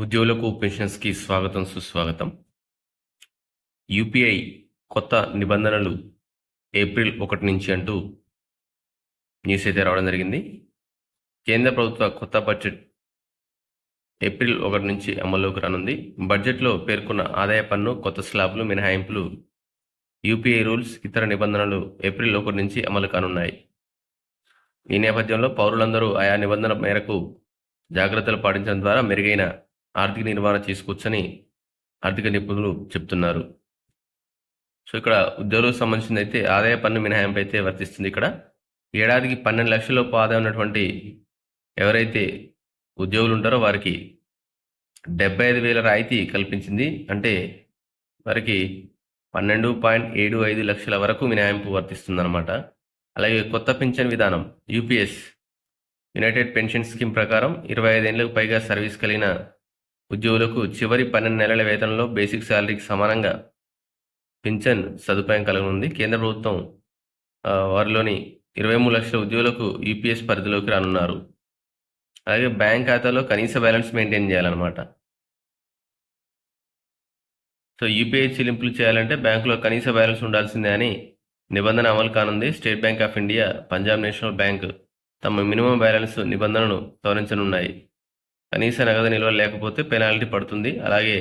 ఉద్యోగులకు పెన్షన్స్కి స్వాగతం సుస్వాగతం. యూపీఐ కొత్త నిబంధనలు ఏప్రిల్ ఒకటి నుంచి అంటూ న్యూస్ అయితే రావడం జరిగింది. కేంద్ర ప్రభుత్వ కొత్త బడ్జెట్ ఏప్రిల్ ఒకటి నుంచి అమల్లోకి రానుంది. బడ్జెట్లో పేర్కొన్న ఆదాయ పన్ను కొత్త స్లాబ్లు మినహాయింపులు యూపీఐ రూల్స్ ఇతర నిబంధనలు ఏప్రిల్ ఒకటి నుంచి అమలు కానున్నాయి. ఈ నేపథ్యంలో పౌరులందరూ ఆయా నిబంధనల మేరకు జాగ్రత్తలు పాటించడం ద్వారా మెరుగైన ఆర్థిక నిర్వహణ చేసుకోవచ్చని ఆర్థిక నిపుణులు చెప్తున్నారు. సో ఇక్కడ ఉద్యోగులకు సంబంధించింది అయితే ఆదాయ పన్ను మినహాయింపు అయితే వర్తిస్తుంది ఇక్కడ. ఏడాదికి పన్నెండు లక్షల లోపు ఆదాయం ఉన్నటువంటి ఎవరైతే ఉద్యోగులు ఉంటారో వారికి డెబ్బై ఐదు వేల రాయితీ కల్పించింది. అంటే వారికి పన్నెండు పాయింట్ ఏడు ఐదు లక్షల వరకు మినహాయింపు వర్తిస్తుందన్నమాట. అలాగే కొత్త పింఛన్ విధానం యూపీఎస్ యునైటెడ్ పెన్షన్ స్కీమ్ ప్రకారం ఇరవై ఐదేళ్ళకు పైగా సర్వీస్ కలిగిన ఉద్యోగులకు చివరి పన్నెండు నెలల వేతనంలో బేసిక్ శాలరీకి సమానంగా పింఛన్ సదుపాయం కలగనుంది. కేంద్ర ప్రభుత్వం వారిలోని ఇరవై మూడు లక్షల ఉద్యోగులకు యూపీఎస్ పరిధిలోకి రానున్నారు. అలాగే బ్యాంక్ ఖాతాలో కనీస బ్యాలెన్స్ మెయింటైన్ చేయాలన్నమాట. సో యూపీఐ చెల్లింపులు చేయాలంటే బ్యాంకులో కనీస బ్యాలెన్స్ ఉండాల్సిందే అని నిబంధన అమలు కానుంది. State Bank of India Punjab National Bank తమ మినిమం బ్యాలెన్స్ నిబంధనను సవరించనున్నాయి కనీస నగదు నిల్వ లేకపోతే పెనాల్టీ పడుతుంది. అలాగే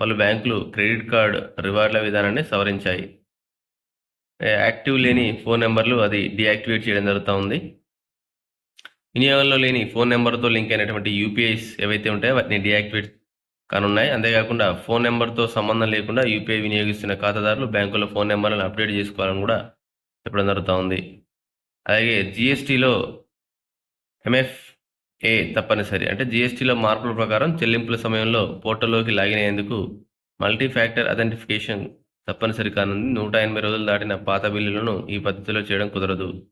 పలు బ్యాంకులు క్రెడిట్ కార్డ్ రివార్డుల విధానాన్ని సవరించాయి. యాక్టివ్ లేని ఫోన్ నెంబర్లు అది డియాక్టివేట్ చేయడం జరుగుతూ ఉంది. వినియోగంలో లేని ఫోన్ నెంబర్తో లింక్ అయినటువంటి యూపీఐస్ ఏవైతే ఉంటాయో వాటిని డియాక్టివేట్ కానున్నాయి. అంతేకాకుండా ఫోన్ నెంబర్తో సంబంధం లేకుండా యూపీఐ వినియోగిస్తున్న ఖాతాదారులు బ్యాంకుల ఫోన్ నెంబర్లను అప్డేట్ చేసుకోవాలని కూడా చెప్పడం జరుగుతూ ఉంది. అలాగే జిఎస్టీలో ఏ తప్పనిసరి. అంటే జిఎస్టీలో మార్పుల ప్రకారం చెల్లింపుల సమయంలో పోర్టల్లోకి లాగిన్ అయ్యేందుకు మల్టీ ఫ్యాక్టర్ ఐడెంటిఫికేషన్ తప్పనిసరి కానుంది. నూట ఎనభై రోజులు దాటిన పాత బిల్లులను ఈ పద్ధతిలో చేయడం కుదరదు.